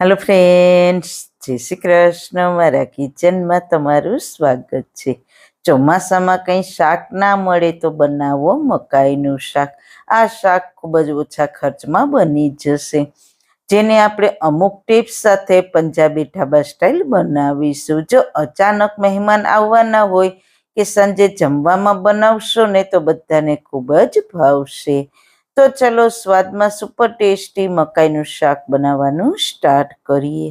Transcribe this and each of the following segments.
Hello friends જય શ્રી કૃષ્ણ. મારા કિચનમાં તમારું સ્વાગત છે. ચોમાસામાં કંઈ શાક ના મળે તો બનાવો મકાઈનું શાક. આ શાક ખૂબ જ ઓછા ખર્ચમાં બની જશે. જેને આપણે અમુક ટિપ્સ સાથે પંજાબી ઢાબા સ્ટાઇલ બનાવીશું. જો અચાનક મહેમાન આવવાના હોય કે સાંજે જમવામાં બનાવશો ને તો બધાને ખૂબ જ ભાવશે. તો ચલો સ્વાદમાં સુપર ટેસ્ટી મકાઈનું શાક બનાવવાનું સ્ટાર્ટ કરીએ.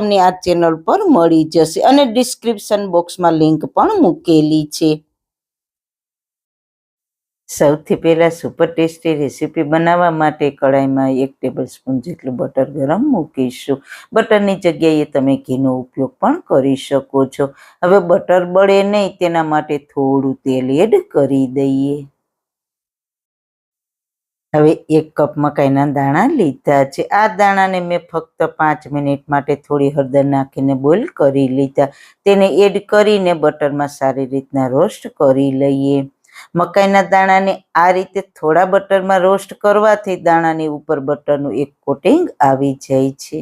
તમને આ ચેનલ પર મળી જશે અને ડિસ્ક્રિપ્શન બોક્સમાં લિંક પણ મૂકેલી છે. સૌથી પહેલાં સુપર ટેસ્ટી રેસીપી બનાવવા માટે કઢાઈમાં એક ટેબલ સ્પૂન જેટલું બટર ગરમ મૂકીશું. બટરની જગ્યાએ તમે ઘીનો ઉપયોગ પણ કરી શકો છો. હવે બટર બળે નહીં તેના માટે થોડું તેલ એડ કરી દઈએ. હવે એક કપ મકાઈના દાણા લીધા છે. આ દાણાને મેં ફક્ત પાંચ મિનિટ માટે થોડી હળદર નાખીને બોઇલ કરી લીધા. તેને એડ કરીને બટરમાં સારી રીતના રોસ્ટ કરી લઈએ. મકાઈના દાણાને આ રીતે થોડા બટરમાં રોસ્ટ કરવાથી દાણાની ઉપર બટરનું એક કોટિંગ આવી જાય છે.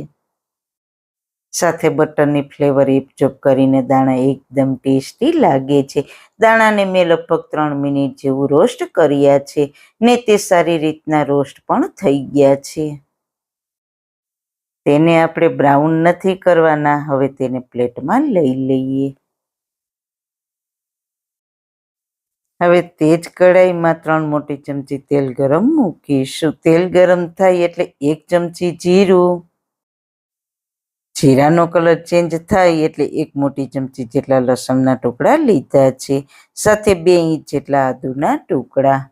સાથે બટરની ફ્લેવર એબ્ઝોર્બ કરીને દાણા એકદમ ટેસ્ટી લાગે છે. દાણાને મેં લગભગ ત્રણ મિનિટ જેવું રોસ્ટ કર્યા છે ને તે સારી રીતના રોસ્ટ પણ થઈ ગયા છે. તેને આપણે બ્રાઉન નથી કરવાના, હવે તેને પ્લેટમાં લઈ લઈએ. હવે તે જ કઢાઈમાં ત્રણ મોટી ચમચી તેલ ગરમ મૂકીશું. તેલ ગરમ થાય એટલે એક ચમચી જીરું જીરાનો કલર ચેન્જ થાય એટલે એક મોટી ચમચી જેટલા લસણના ટુકડા લીધા છે. સાથે બે ઇંચ જેટલા આદુના ટુકડા.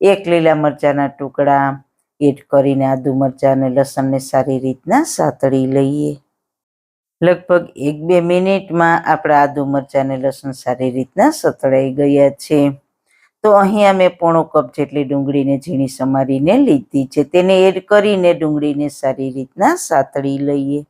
એક લીલા મરચાના ટુકડા. એડ કરીને આદુ મરચાં અને લસણને સારી રીતના સાતળી લઈએ. લગભગ એક બે મિનિટમાં આપણા આદુ મરચાં અને લસણ સારી રીતના સતળાઈ ગયા છે. તો અહીંયા મેં પોણો કપ જેટલી ડુંગળીને ઝીણી સમારીને લીધી છે. તેને એડ કરીને ડુંગળીને સારી રીતના સાતળી લઈએ.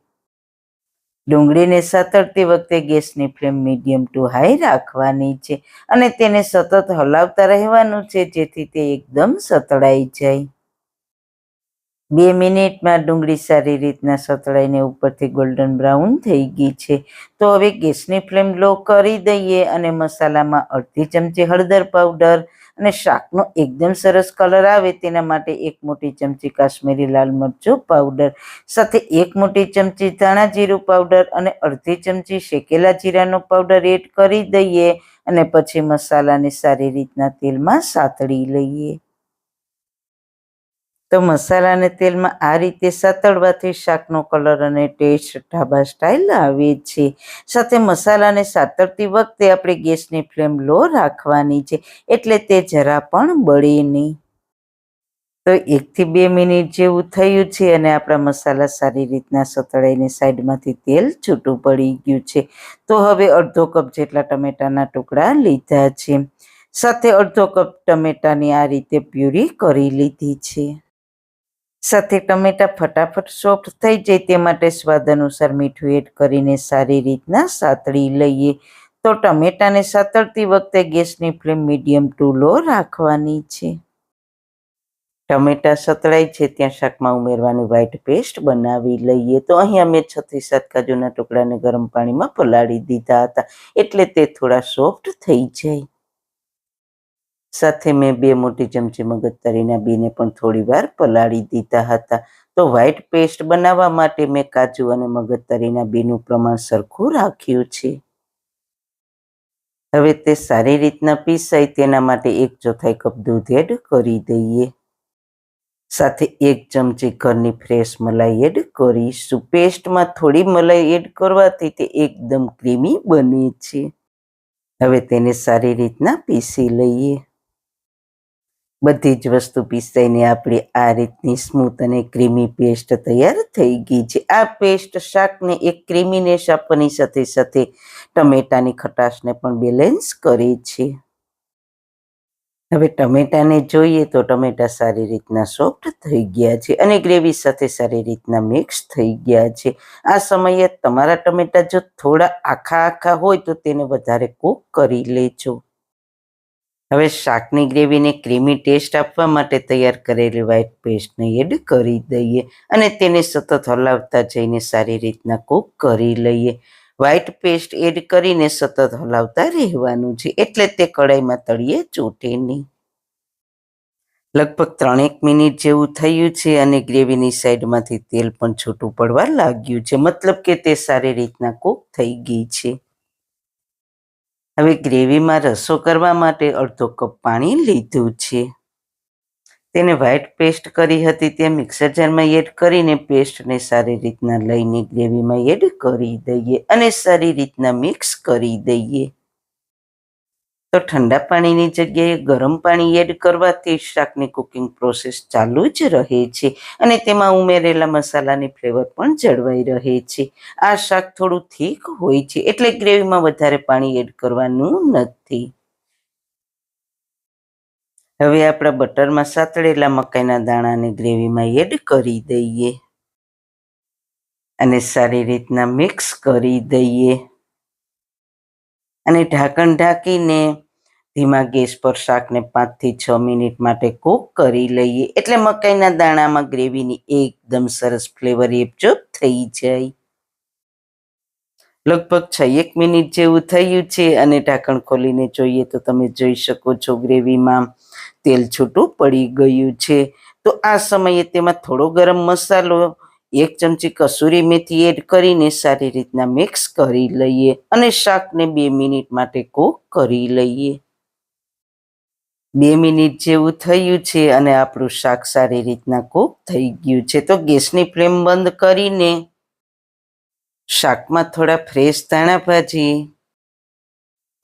ડુંગળીને સતડતી વખતે ગેસની ફ્લેમ મીડિયમ ટુ હાઈ રાખવાની છે અને તેને સતત હલાવતા રહેવાનું છે, જેથી તે એકદમ સતળાઈ જાય. બે મિનિટમાં ડુંગળી સારી રીતના સતળાઈને ઉપરથી ગોલ્ડન બ્રાઉન થઈ ગઈ છે. તો હવે ગેસની ફ્લેમ લો કરી દઈએ અને મસાલામાં અડધી ચમચી હળદર પાવડર અને શાકનો એકદમ સરસ કલર આવે તેના માટે એક મોટી ચમચી કાશ્મીરી લાલ મરચું પાવડર સાથે એક મોટી ચમચી ધાણા જીરું પાવડર અને અડધી ચમચી શેકેલા જીરાનો પાવડર એડ કરી દઈએ અને પછી મસાલાને સારી રીતના તેલમાં સાતળી લઈએ. તો મસાલાને તેલમાં આ રીતે સાતળવાથી શાકનો કલર અને ટેસ્ટ ઢાબા સ્ટાઇલ આવે છે. સાથે મસાલાને સાતળતી વખતે આપણે ગેસની ફ્લેમ લો રાખવાની છે, એટલે તે જરા પણ બળે નહીં. તો એકથી બે મિનિટ જેવું થયું છે અને આપણા મસાલા સારી રીતના સતળાઈને સાઈડમાંથી તેલ છૂટું પડી ગયું છે. તો હવે અડધો કપ જેટલા ટમેટાના ટુકડા લીધા છે. સાથે અડધો કપ ટમેટાની આ રીતે પ્યુરી કરી લીધી છે. સાથે ટમેટા ફટાફટ સોફ્ટ થઈ જાય તે માટે સ્વાદ અનુસાર મીઠું એડ કરીને સારી રીતના સાતળી લઈએ. તો ટમેટાને સાતળતી વખતે ગેસની ફ્લેમ મીડિયમ ટુ લો રાખવાની છે. ટમેટા સતળાય છે ત્યાં શાકમાં ઉમેરવાની વ્હાઈટ પેસ્ટ બનાવી લઈએ. તો અહીંયા મેં છથી સાત કાજુના ટુકડાને ગરમ પાણીમાં પલાળી દીધા હતા. એટલે તે થોડા સોફ્ટ થઈ જાય. સાથે મેં બે મોટી ચમચી મગજતરીના બીને પણ થોડી વાર પલાળી દીધા હતા. તો વ્હાઈટ પેસ્ટ બનાવવા માટે મેં કાજુ અને મગજતરીના બીનું પ્રમાણ સરખું રાખ્યું છે. હવે તે સારી રીતના પીસાય તેના માટે એક ચોથાઈ કપ દૂધ એડ કરી દઈએ. સાથે એક ચમચી ઘરની ફ્રેશ મલાઈ એડ કરીશું. પેસ્ટમાં થોડી મલાઈ એડ કરવાથી તે એકદમ ક્રીમી બને છે. હવે તેને સારી રીતના પીસી લઈએ. બધી જ વસ્તુ પીસાઈને આપણી આ રીતની સ્મૂથ અને ક્રીમી પેસ્ટ તૈયાર થઈ ગઈ છે. આ પેસ્ટ શાકને એક ક્રીમીનેસ આપવાની સાથે સાથે ટમેટાની ખટાશને પણ બેલેન્સ કરે છે. હવે ટમેટાને જોઈએ તો ટમેટા સારી રીતના સોફ્ટ થઈ ગયા છે અને ગ્રેવી સાથે સારી રીતના મિક્સ થઈ ગયા છે. આ સમયે તમારા ટમેટા જો થોડા આખા આખા હોય તો તેને વધારે કૂક કરી લેજો. હવે શાકની ગ્રેવીને ક્રીમી ટેસ્ટ આપવા માટે તૈયાર કરેલી વ્હાઈટ પેસ્ટને એડ કરી દઈએ અને તેને સતત હલાવતા જઈને સારી રીતના કૂક કરી લઈએ. વ્હાઈટ પેસ્ટ એડ કરીને સતત હલાવતા રહેવાનું છે એટલે તે કડાઈમાં તળીએ, ચોટે નહીં. લગભગ ત્રણેક મિનિટ જેવું થયું છે અને ગ્રેવીની સાઈડમાંથી તેલ પણ છૂટું પડવા લાગ્યું છે. મતલબ કે તે સારી રીતના કૂક થઈ ગઈ છે. હવે ગ્રેવીમાં રસો કરવા માટે અડધો કપ પાણી લીધું છે. તેને વ્હાઈટ પેસ્ટ કરી હતી તે મિક્સર જારમાં એડ કરીને પેસ્ટને સારી રીતના લઈને ગ્રેવીમાં એડ કરી દઈએ અને સારી રીતના મિક્સ કરી દઈએ. તો ઠંડા પાણીની જગ્યાએ ગરમ પાણી એડ કરવાથી શાકની કુકિંગ પ્રોસેસ ચાલુ જ રહે છે અને તેમાં ઉમેરેલા મસાલાની ફ્લેવર પણ જળવાઈ રહે છે. આ શાક થોડું થીક હોય છે એટલે ગ્રેવીમાં વધારે પાણી એડ કરવાનું નથી. હવે આપણા બટરમાં સાતળેલા મકાઈના દાણાને ગ્રેવીમાં એડ કરી દઈએ. અને સારી રીતના મિક્સ કરી દઈએ. અને ઢાંકણ ઢાંકીને ધીમા ગેસ પર શાકને પાંચથી છ મિનિટ માટે કૂક કરી લઈએ. એટલે મકાઈના દાણામાં ગ્રેવીની એકદમ સરસ ફ્લેવર એબજોબ થઈ જાય. લગભગ છ એક મિનિટ જેવું થયું છે અને ઢાંકણ ખોલીને જોઈએ તો તમે જોઈ શકો છો ગ્રેવીમાં તેલ છૂટું પડી ગયું છે. તો આ સમયે તેમાં થોડો ગરમ મસાલો, એક ચમચી કસૂરી મેથી એડ કરીને સારી રીતના મિક્સ કરી લઈએ અને શાકને બે મિનિટ માટે કૂક કરી લઈએ. બે મિનિટ જેવું થયું છે અને આપણું શાક સારી રીતના કૂક થઈ ગયું છે. તો ગેસની ફ્લેમ બંધ કરીને શાકમાં થોડા ફ્રેશ ધાણા ભાજી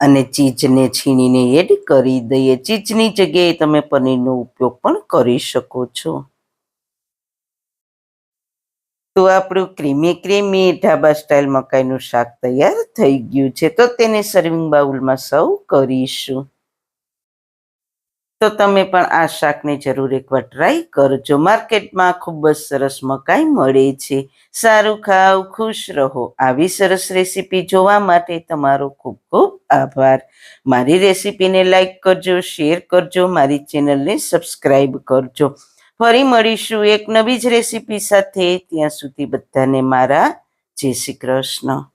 અને ચીજને છીણીને એડ કરી દઈએ. ચીજની જગ્યાએ તમે પનીરનો ઉપયોગ પણ કરી શકો છો. તો આપણું ક્રીમી ક્રીમી ઢાબા સ્ટાઇલ મકાઈનું શાક તૈયાર થઈ ગયું છે. તો તેને સર્વિંગ બાઉલમાં સર્વ કરીશું. તો તમે પણ આ શાકને જરૂર એકવાર ટ્રાય કરજો. માર્કેટમાં ખૂબ જ સરસ મકાઈ મળે છે. સારું ખાવ, ખુશ રહો. આવી સરસ રેસીપી જોવા માટે તમારો ખૂબ ખૂબ આભાર. મારી રેસીપીને લાઈક કરજો શેર કરજો, મારી ચેનલને સબસ્ક્રાઈબ કરજો. ફરી મળીશું એક નવી જ રેસીપી સાથે. ત્યાં સુધી બધાને મારા જય શ્રી કૃષ્ણ.